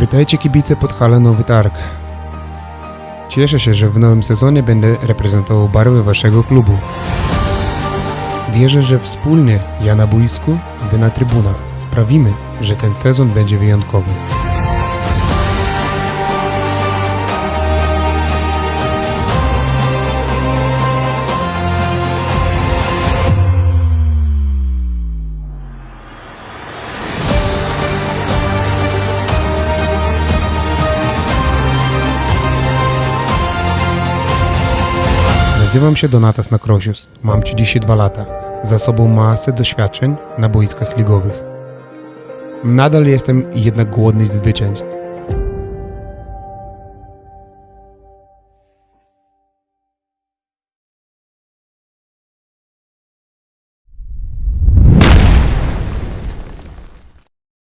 Witajcie kibice Podhala Nowy Targ. Cieszę się, że w nowym sezonie będę reprezentował barwy waszego klubu. Wierzę, że wspólnie, ja na boisku, wy na trybunach, sprawimy, że ten sezon będzie wyjątkowy. Nazywam się Donatas Nakrosius, mam 32 lata, za sobą masę doświadczeń na boiskach ligowych. Nadal jestem jednak głodny zwycięstw.